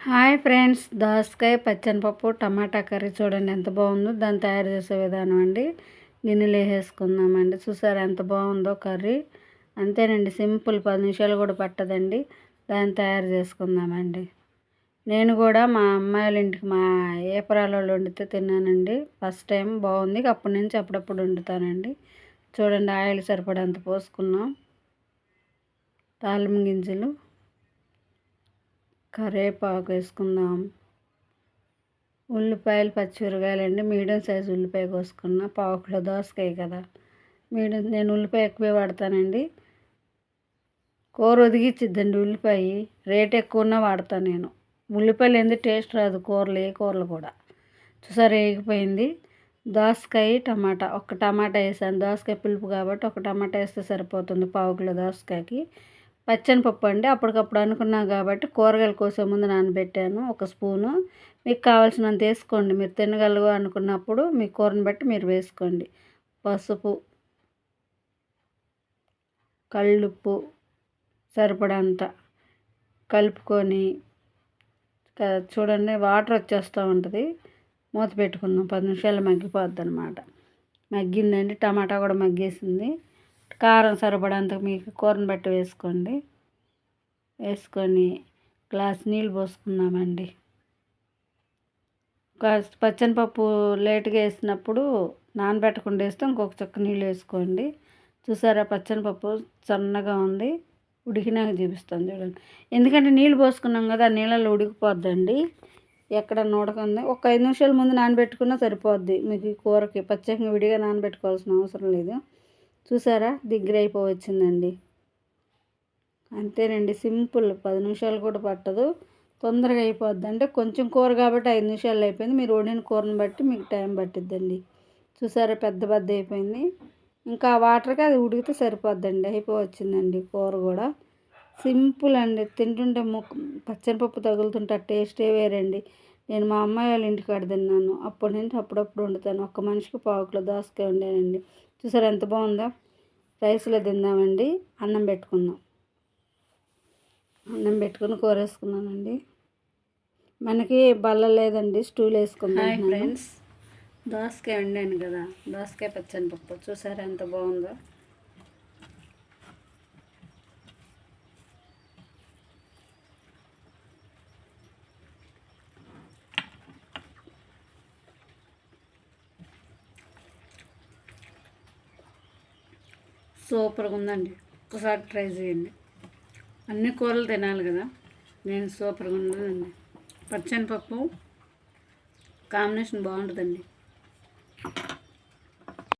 Hi friends దోసకాయ పచ్చనిపప్పు టమాటా curry చూడండి ఎంత బాగుందో. దాన్ని తయారు చేసే విధానం అండి. గిన్నెలు వేసేసుకుందామండి. చూసారు ఎంత బాగుందో కర్రీ. అంతేనండి సింపుల్ పది నిమిషాలు కూడా పట్టదండి. దాన్ని తయారు చేసుకుందామండి. నేను కూడా మా అమ్మాయిల ఇంటికి మా ఏపరాలలో వండితే తిన్నానండి. ఫస్ట్ టైం బాగుంది. అప్పటి నుంచి అప్పుడప్పుడు వండుతానండి. చూడండి ఆయిల్ సరిపడంత పోసుకున్నాం. తాలింపు గింజలు. కరివేపాకు వేసుకుందాం ఉల్లిపాయలు పచ్చిమిరకాయలు అండి మీడియం సైజు ఉల్లిపాయ కోసుకున్న పావు కిలో దోసకాయ కదా. మీడియం నేను ఉల్లిపాయ ఎక్కువే వాడతానండి. కూర ఒదిగిచ్చిద్దండి ఉల్లిపాయ. రేట్ ఎక్కువ వాడతాను నేను. ఉల్లిపాయలు ఏంది? టేస్ట్ రాదు కూరలు ఏ కూరలు కూడా. చూసారు వేగిపోయింది. దోసకాయ టమాటా. ఒక టమాటా వేసాను. దోసకాయ పులుపు కాబట్టి ఒక టమాటా వేస్తే సరిపోతుంది పావు కిలో దోసకాయకి. పచ్చని పప్పు అండి. అప్పటికప్పుడు అనుకున్నాం కాబట్టి కూరగాయలు కోసే ముందు నానబెట్టాను ఒక స్పూను. మీకు కావాల్సినంత వేసుకోండి. మీరు తినగలరు అనుకున్నప్పుడు మీ కూరని బట్టి మీరు వేసుకోండి. పసుపు కళ్ళుప్పు సరిపడంత కలుపుకొని చూడండి వాటర్ వచ్చేస్తూ ఉంటుంది. మూత పెట్టుకుందాం. పది నిమిషాలు మగ్గిపోద్ది అనమాట మగ్గిందండి. టమాటా కూడా మగ్గేసింది. కారం సరిపడంత మీకు కూరని బట్టి వేసుకోండి. వేసుకొని గ్లాస్ నీళ్ళు పోసుకున్నామండి పచ్చని పచ్చనిపప్పు లేటుగా వేసినప్పుడు నానబెట్టకుండా వేస్తే ఇంకొక చుక్క నీళ్ళు వేసుకోండి. చూసారా పచ్చనిపప్పు సన్నగా ఉంది. ఉడికినాక చూపిస్తాను చూడండి. ఎందుకంటే నీళ్ళు పోసుకున్నాం కదా ఆ నీళ్ళలో ఉడికిపోద్దండి. ఎక్కడ నూడకుంది? ఒక ఐదు నిమిషాల ముందు నానబెట్టుకున్నా సరిపోద్ది. మీకు కూరకి పచ్చగా విడిగా నానబెట్టుకోవాల్సిన అవసరం లేదు. చూసారా? దగ్గర అయిపోవచ్చిందండి అంతేనండి సింపుల్. పది నిమిషాలు కూడా పట్టదు. తొందరగా అయిపోద్ది. అంటే కొంచెం కూర కాబట్టి ఐదు నిమిషాలు అయిపోయింది. మీరు వండిన కూరని బట్టి మీకు టైం పట్టిద్దండి. చూసారా? పెద్ద పెద్ద అయిపోయింది. ఇంకా వాటర్కి అది ఉడికితే సరిపోద్దండి. అయిపోవచ్చిందండి కూర కూడా. సింపుల్ అండి. తింటుంటే ముక్క పచ్చనిపప్పు తగులుతుంటే టేస్టే వేరండి. నేను మా అమ్మాయి వాళ్ళ ఇంటికాడ తిన్నాను. అప్పటి నుంచి అప్పుడప్పుడు వండుతాను. ఒక్క మనిషికి పావు కిలో దోసకాయ వండానండి. చూసారు ఎంత బాగుందో? రైస్లో తిందామండి. అన్నం పెట్టుకుందాం. అన్నం పెట్టుకుని కూర వేసుకున్నానండి మనకి బల్ల లేదండి. స్టూల్ వేసుకుందాం ఫ్రెండ్స్. దోసకాయ వండాను కదా. దోసకాయ పచ్చని పప్పు. చూసారా ఎంత బాగుందో? సూపర్గా ఉందండి. ఒకసారి ట్రై చేయండి. అన్ని కూరలు తినాలి కదా. నేను సూపర్గా ఉండదండి. పచ్చనిపప్పు కాంబినేషన్ బాగుంటుందండి.